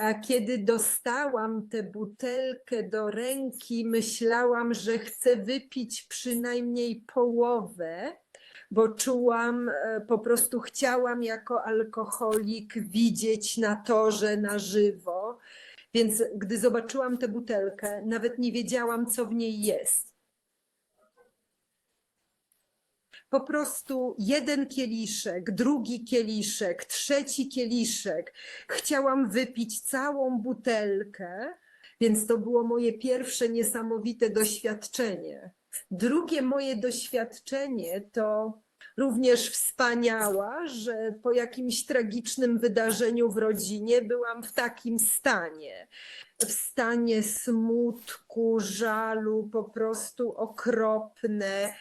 A kiedy dostałam tę butelkę do ręki, myślałam, że chcę wypić przynajmniej połowę, bo czułam, e, po prostu chciałam jako alkoholik widzieć na torze na żywo. Więc gdy zobaczyłam tę butelkę, nawet nie wiedziałam, co w niej jest. Po prostu jeden kieliszek, drugi kieliszek, trzeci kieliszek. Chciałam wypić całą butelkę, więc to było moje pierwsze niesamowite doświadczenie. Drugie moje doświadczenie to również wspaniała, że po jakimś tragicznym wydarzeniu w rodzinie byłam w takim stanie. W stanie smutku, żalu, po prostu okropne.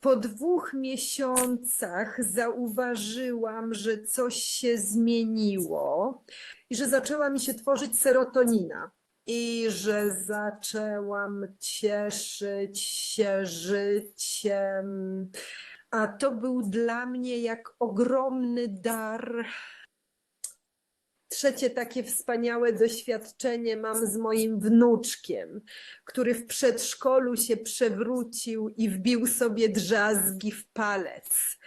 Po dwóch miesiącach zauważyłam, że coś się zmieniło i że zaczęła mi się tworzyć serotonina. I że zaczęłam cieszyć się życiem. A to był dla mnie jak ogromny dar. Trzecie takie wspaniałe doświadczenie mam z moim wnuczkiem, który w przedszkolu się przewrócił i wbił sobie drzazgi w palec.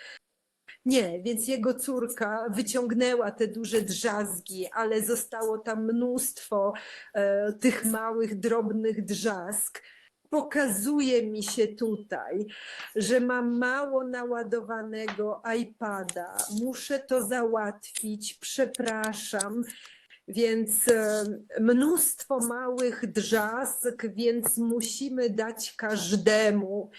Nie, więc jego córka wyciągnęła te duże drzazgi, ale zostało tam mnóstwo e, tych małych, drobnych drzazg. Pokazuje mi się tutaj, że mam mało naładowanego iPada. Muszę to załatwić, przepraszam. Więc e, mnóstwo małych drzazg, więc musimy dać każdemu.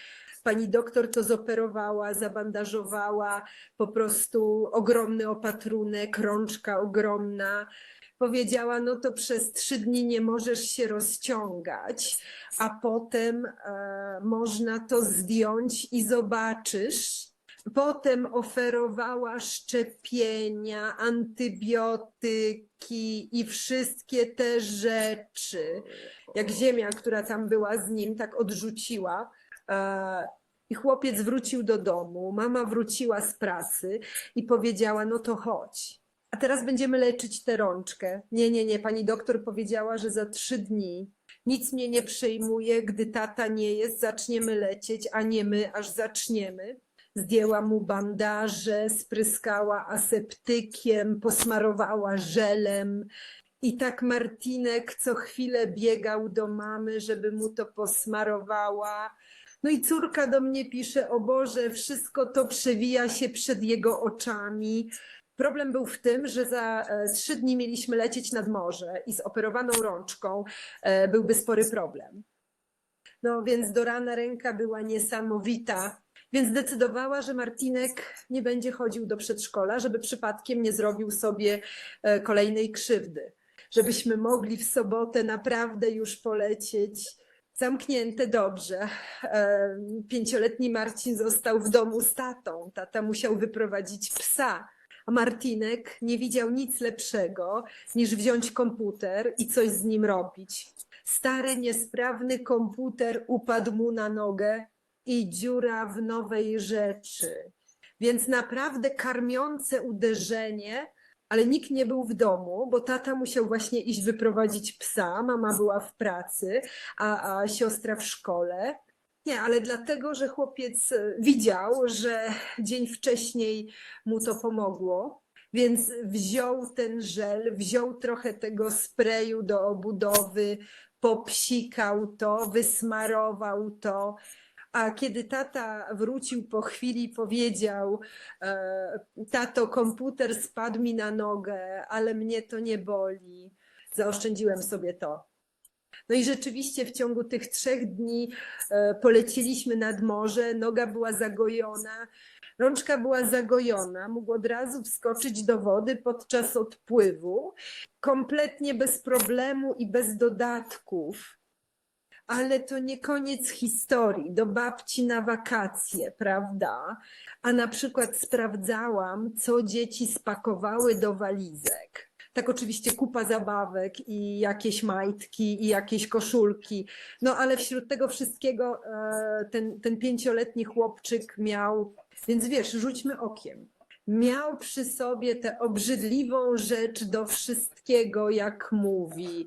Pani doktor to zoperowała, zabandażowała, po prostu ogromny opatrunek, rączka ogromna. Powiedziała, no to przez trzy dni nie możesz się rozciągać, a potem e, można to zdjąć i zobaczysz. Potem oferowała szczepienia, antybiotyki i wszystkie te rzeczy. Jak ziemia, która tam była z nim, tak odrzuciła. E, I chłopiec wrócił do domu, mama wróciła z pracy i powiedziała: No to chodź. A teraz będziemy leczyć tę rączkę. Nie, nie, nie. Pani doktor powiedziała, że za trzy dni nic mnie nie przejmuje. Gdy tata nie jest, zaczniemy lecieć, a nie my, aż zaczniemy. Zdjęła mu bandaże, spryskała aseptykiem, posmarowała żelem. I tak Martinek co chwilę biegał do mamy, żeby mu to posmarowała. No i córka do mnie pisze, o Boże, wszystko to przewija się przed jego oczami. Problem był w tym, że za e, trzy dni mieliśmy lecieć nad morze i z operowaną rączką e, byłby spory problem. No więc do rana ręka była niesamowita, więc zdecydowała, że Martinek nie będzie chodził do przedszkola, żeby przypadkiem nie zrobił sobie e, kolejnej krzywdy. Żebyśmy mogli w sobotę naprawdę już polecieć zamknięte dobrze. E, Pięcioletni Marcin został w domu z tatą. Tata musiał wyprowadzić psa. A Martinek nie widział nic lepszego niż wziąć komputer i coś z nim robić. Stary, niesprawny komputer upadł mu na nogę i dziura w nowej rzeczy. Więc naprawdę karmiące uderzenie, ale nikt nie był w domu, bo tata musiał właśnie iść wyprowadzić psa, mama była w pracy, a, a siostra w szkole. Nie, ale dlatego, że chłopiec e, widział, że dzień wcześniej mu to pomogło, więc wziął ten żel, wziął trochę tego sprayu do obudowy, popsikał to, wysmarował to. A kiedy tata wrócił po chwili, powiedział: e, Tato, komputer spadł mi na nogę, ale mnie to nie boli. Zaoszczędziłem sobie to. No i rzeczywiście w ciągu tych trzech dni e, poleciliśmy nad morze, noga była zagojona, rączka była zagojona, mógł od razu wskoczyć do wody podczas odpływu, kompletnie bez problemu i bez dodatków. Ale to nie koniec historii, do babci na wakacje, prawda? A na przykład sprawdzałam, co dzieci spakowały do walizek tak oczywiście kupa zabawek i jakieś majtki i jakieś koszulki. No ale wśród tego wszystkiego e, ten, ten pięcioletni chłopczyk miał, więc wiesz, rzućmy okiem. miał przy sobie tę obrzydliwą rzecz do wszystkiego, jak mówi.